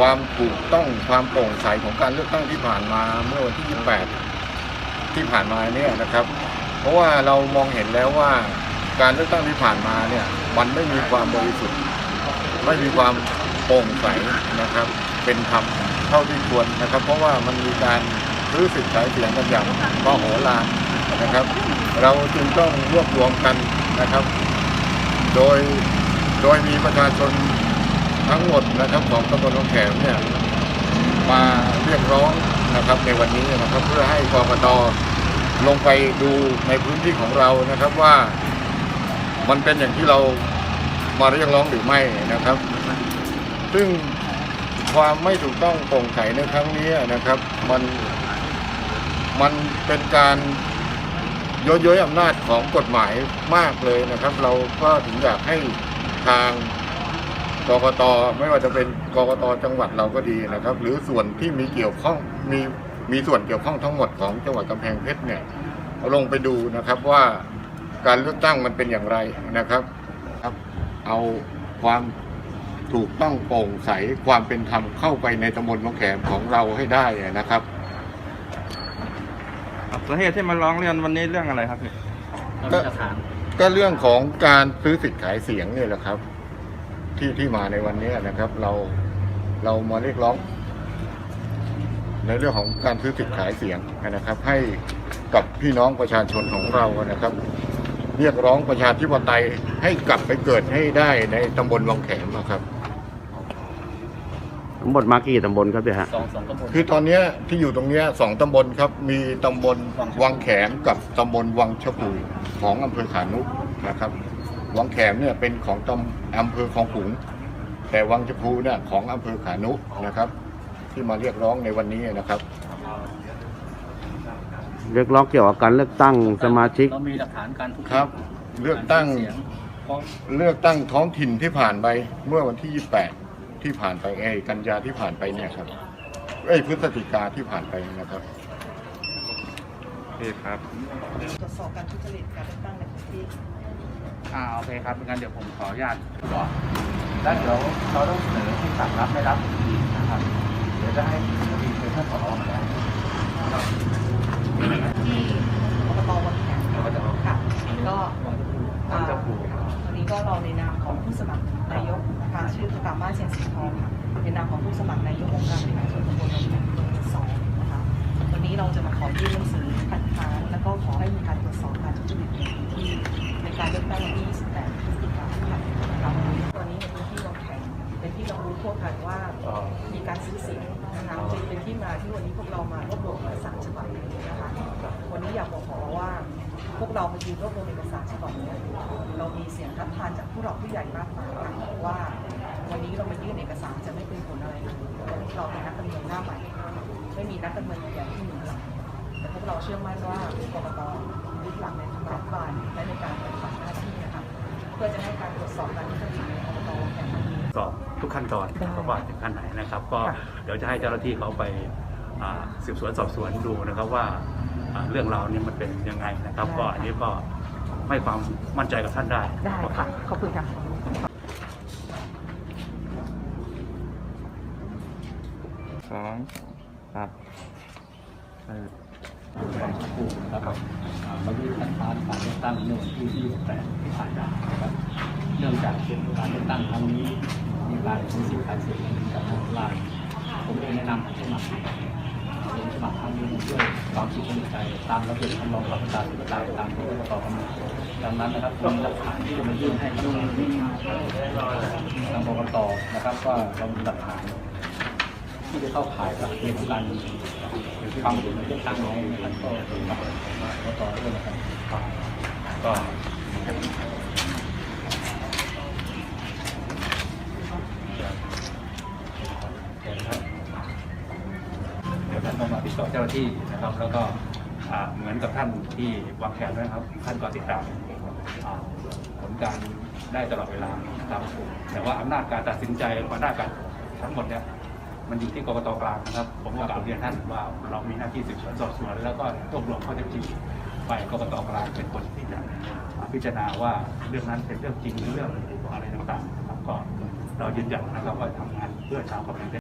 ความถูกต้องความโปร่งใสของการเลือกตั้งที่ผ่านมาเมื่อวันที่ 28 ที่ผ่านมาเนี่ยนะครับ เพราะว่าเรามองเห็นแล้วว่าการเลือกตั้งที่ผ่านมาเนี่ยมันไม่มีความบริสุทธิ์ไม่มีความโปร่งใสนะครับ เป็นธรรมเท่าที่ควรนะครับ เพราะว่ามันมีการรื้อสิทธิ์ขายเสียงกันอย่างมโหฬารนะครับ เราจึงต้องรวบรวมกันนะครับ โดยโดยมีประชาชน ทั้งหมดนะครับของตำบลหนองแขมเนี่ยมาเรียกร้องนะครับในวันนี้นะครับเพื่อให้กกตลงไปดูในพื้นที่ของเรานะครับว่า มันเป็นอย่างที่เรามาเรียกร้องหรือไม่นะครับ ซึ่งความไม่ถูกต้องโปร่งใสในครั้งนี้นะครับ มันมันเป็นการโยโย้ยอำนาจของกฎหมายมากเลยนะครับ เราก็ถึงอยากให้ทาง กกตไม่ว่าจะเป็นกกตจังหวัดเราก็ดีนะครับ หรือส่วนที่มีเกี่ยวข้องมีมีส่วนเกี่ยวข้องทั้งหมดของจังหวัดกำแพงเพชรเนี่ยเอาลงไปดูนะครับว่าการเลือกตั้งมันเป็นอย่างไรนะครับครับ เอาความถูกต้องโปร่งใสความเป็นธรรมเข้าไปในตำบลหนองแขมของเราให้ได้นะครับครับสาเหตุที่มาร้องเรียนวันนี้เรื่องอะไรครับพี่เรามีหลักฐานก็เรื่องของการซื้อสิทธิ์ขายเสียงนี่แหละครับ ที่ที่มาในวันนี้นะครับ เราเรามาเรียกร้อง ในเรื่องของการซื้อสิทธิ์ขายเสียงนะครับ ให้กับพี่น้องประชาชนของเรานะครับ เรียกร้องประชาธิปไตยให้กลับไปเกิดให้ได้ในตำบลวังแขมนะครับ ทั้งหมดมากี่ตำบลครับเนี่ยฮะสองสองตำบล คือตอนเนี้ยที่อยู่ตรงเนี้ยสองตำบลครับ มีตำบลวังแขมกับตำบลวังชะพูของอำเภอขานุนะครับ วังแขมเนี่ยเป็นของตำอำเภอคลองขลุง แต่วังชะพูเนี่ยของอำเภอขานุนะครับ ที่มาเรียกร้องในวันนี้นะครับ เรียกร้องเกี่ยวกับการเลือกตั้งสมาชิก เรามีหลักฐานการทุจริตครับเลือกตั้งารซื้เสียฟ้องเลือกตั้งท้องถิ่นที่ผ่านไปเมื่อวันที่ 28 ที่ผ่านไปเอยกันยาที่ผ่านไปเนี่ยครับเอ้ยพฤศจิกาที่ผ่านไปนะครับโอเคครับตรวจสอบการทุจริตการเลือกตั้งในพื้นที่อ่าโอเคครับงั้นเดี๋ยวผมขออนุญาตก่อนแล้วเดี๋ยวเราต้องเสนอที่สั่งรับไม่รับอีกนะครับ เดี๋ยวจะให้มีเป็นท่านผอมาแล้วที่กกตวันแข่งเราก็จะเอาค่ะก็วังจะผูกวันนี้ ก็เราในนามของผู้สมัครนายกนะคะชื่อประกาศมาเชียงสีทองค่ะในนามของผู้สมัครนายกองค์การบริหารส่วนตำบลหนองแขมเบอร์สองนะคะวันนี้เราจะมาขอยื่นหนังสือคัดค้านแล้วก็ขอให้มีการตรวจสอบการทุจริตในพื้นที่ในการเลือกตั้งวันที่ 28พฤศจิกายนค่ะนะคะวันนี้ในพื้นที่เราแข่งเป็นที่เรารู้ทั่วกันว่ามีการซื้อเสียงนะคะเป็นเป็นที่มาที่วันนี้พวกเรามารวบรวมเอกสารฉบับนี้นะคะ วันนี้อยากบอกขอว่า พวกเรามายืนรวบรวมเอกสารฉบับนี้เรามีเสียงทัดทานจากผู้หลักผู้ใหญ่มากมายค่ะว่า วันนี้เรามายื่นเอกสารจะไม่เป็นผลอะไรเลยเราเป็นนักการเมืองหน้าใหม่ไม่มีนักการเมืองใหญ่ที่หนุนหลังแต่พวกเราเชื่อมั่นว่ากกตยึดหลักในทางรัฐบาลและในการปฏิบัติหน้าที่นะคะเพื่อจะให้การตรวจสอบการทุจริตในกกตแห่งนี้สอบทุกขั้นตอนได้เพราะว่าถึงขั้นไหนนะครับ ก็ค่ะเดี๋ยวจะให้เจ้าหน้าที่เขาไปอ่า สืบสวนสอบสวนดูนะครับว่าอ่าเรื่องราวนี้มันเป็นยังไงนะครับ ก็อันนี้ก็ให้ความมั่นใจกับท่านได้ได้ค่ะขอบคุณค่ะสองครับเออผูกนะครับอ่ามายื่นคัดค้านการเลือกตั้งในวันที่ 28 ที่ผ่านมานะครับเนื่องจากการเลือกตั้งครั้งนี้มีการใช้สิทธิ์ขายเสียงในการทำลายผมเองแนะนำให้สมัค รลงสมัครครั้งนี้ด้วยความสุขสนุกใจตามระเบียบคำร้องของประชาธิปไตยตามที่กรกตกำหนดดังนั้นนะครับมีหลักฐานที่จะมายื่นให้ทางทางกรกตนะครับว่าเรามีหลักฐานที่จะเข้าข่ายกับเรื่องของการความเห็นในเรื่องตั้งน้องนะครับก็เป็นกับกรกตด้วยนะครับก็ งมาติดต่อเจ้าหน้าที่นะครับ แล้วก็เหมือนกับท่านที่วางแผนไว้นะครับ ท่านก็ติดตามผลการได้ตลอดเวลานะครับแต่ว่าอำนาจการตัดสินใจอำนาจการทั้งหมดเนี่ยมันอยู่ที่กรกตกลางนะครับ ผมก็กลับเรียนท่านว่าเรามีหน้าที่สืบสวนสอบสวนแล้วก็รวบรวมข้อเท็จจริงไปกรกตกลางเป็นคนที่จะพิจารณาว่าเรื่องนั้นเป็นเรื่องจริงหรือเรื่องอะไรต่างๆครับก็เรายืนยันนะครับว่าทำงานเพื่อชาวกำแพงเพ